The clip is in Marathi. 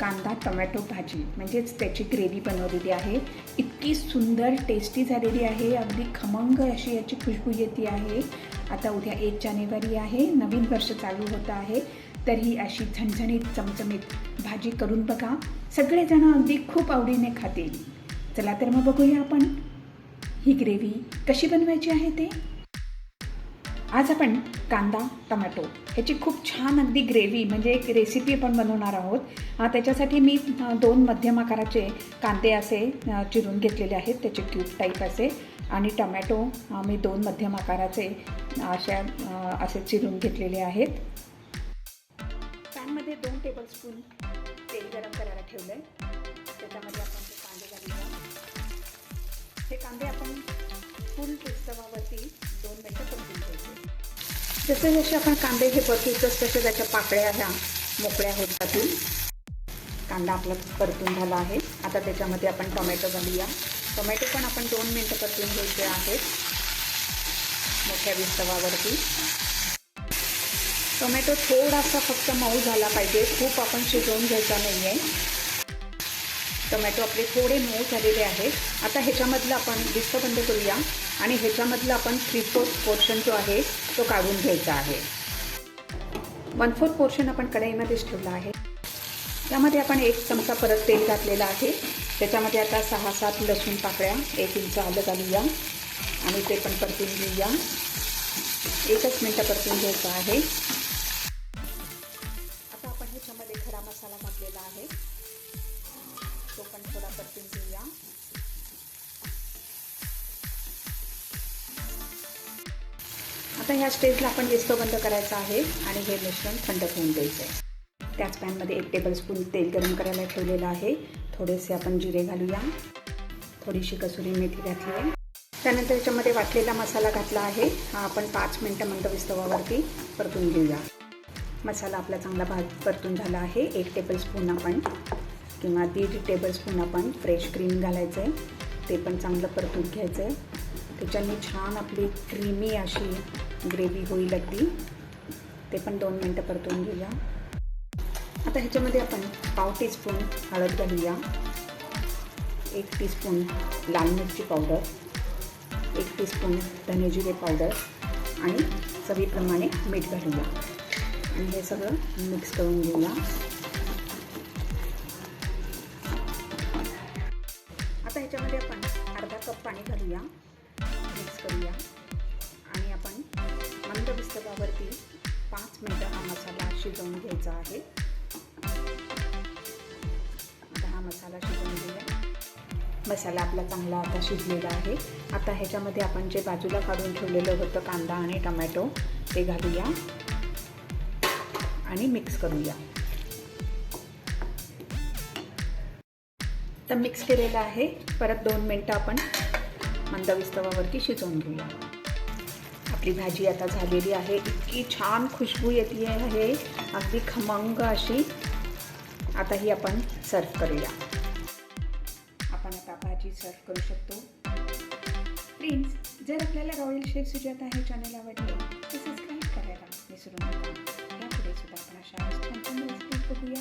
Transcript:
कांदा टोमॅटो भाजी म्हणजेच त्याची ग्रेव्ही बनवलेली आहे. इतकी सुंदर टेस्टी झालेली आहे. अगदी खमंग अशी याची खुशबू येते आहे. आता उद्या एक जानेवारी आहे. नवीन वर्ष चालू होतं आहे. तर ही अशी झणझणीत चमचमीत भाजी करून बघा. सगळेजण अगदी खूप आवडीने खातील. चला तर मग बघूया आपण. ही ग्रेव्ही कशी बनवायची आहे ते? आज आपण कांदा टमॅटो ह्याची खूप छान अगदी ग्रेव्ही म्हणजे एक रेसिपी आपण बनवणार आहोत. त्याच्यासाठी मी दोन मध्यम आकाराचे कांदे असे चिरून घेतलेले आहेत. त्याचे क्यूब टाईप असे आणि टमॅटो मी दोन मध्यम आकाराचे अशा असे चिरून घेतलेले आहेत. पॅनमध्ये दोन टेबलस्पून तेल गरम करायला ठेवलं आहे त्याच्यामध्ये आपण ते कांदे घालूया हे कांदे आपण फुल उत्सवावरती दोन मिनटं परतून घ्यायचे जसे जसे आपण कांदे हे परतू तसे त्याच्या पाकळ्या ह्या मोकळ्या होत जातील. कांदा आपला परतून झाला आहे. आता त्याच्यामध्ये आपण टोमॅटो घालूया. टोमॅटो पण आपण दोन मिनटं परतून घ्यायचे आहेत. मोठ्या विस्तवावरती. टोमॅटो थोडासा फक्त मऊ झाला पाहिजे. खूप आपण शिजवून घ्यायचा नाही आहे टोमॅटो आपले थोडे मऊ झालेले आहेत. आता ह्याच्यामधलं आपण डिस्क बंद करूया आणि ह्याच्यामधलं आपण थ्री फोर्थ पोर्शन जो आहे तो काढून घ्यायचा आहे. वन फोर्थ पोर्शन आपण कढईमध्येच ठेवला आहे. त्यामध्ये आपण एक चमचा परत तेल घातलेलं आहे. त्याच्यामध्ये आता सहा सात लसूण पाकळ्या एक इंच आलं घालूया आणि ते पण परतून घेऊया. एकच मिनटं परतून घ्यायचं आहे. आता ह्या स्टेजला आपण डिस्को बंद करायचा आहे आणि हे मिश्रण थंड होऊन द्यायचं आहे त्याच पॅनमध्ये एक टेबलस्पून तेल गरम करायला ठेवलेलं आहे. थोडेसे आपण जिरे घालूया. थोडीशी कसुरी मेथी घातली आहे. त्यानंतर याच्यामध्ये वाटलेला मसाला घातला आहे. हा आपण पाच मिनटं मंद विस्तवावरती परतून घेऊया. मसाला आपला चांगला भात परतून झाला आहे. एक टेबलस्पून आपण किंवा दीड टेबलस्पून आपण फ्रेश क्रीम घालायचं आहे ते पण चांगलं परतून घ्यायचं आहे त्याच्याने छान आपली क्रीमी अशी ग्रेव्ही होईल अगदी. ते पण दोन मिनटं परतून घेऊया. आता ह्याच्यामध्ये आपण पाव टीस्पून हळद घालूया. एक टीस्पून लाल मिरची पावडर. एक टीस्पून धनेजिरे पावडर. आणि चवीप्रमाणे मीठ घालूया. आणि हे सगळं मिक्स करून घेऊया. आता ह्याच्यामध्ये आपण अर्धा कप पाणी घालूया. मिक्स करूया. मंद पाच मिनटं हा मसाला शिजवून घ्यायचा आहे. आता हा मसाला शिजवून घेऊया. मसाला आपला चांगला आता शिजलेला आहे. आता ह्याच्यामध्ये आपण जे बाजूला काढून ठेवलेलं होतं कांदा आणि टमॅटो ते घालूया आणि मिक्स करूया. तर मिक्स केलेलं आहे. परत दोन मिनटं आपण मंद विस्तवावरती शिजवून घेऊया. आपली भाजी आता झालेली आहे. इतकी छान खुशबू येते आहे. अगदी खमंग अशी. आता ही आपण सर्व करूया. आपण आता भाजी सर्व करू शकतो. फ्रेंड्स जर आपल्याला रॉयल शेफ सुजाता हे चॅनल आवडले तर सबस्क्राईब करायला विसरू नका. यापुढे सुद्धा आपण अशा बघूया.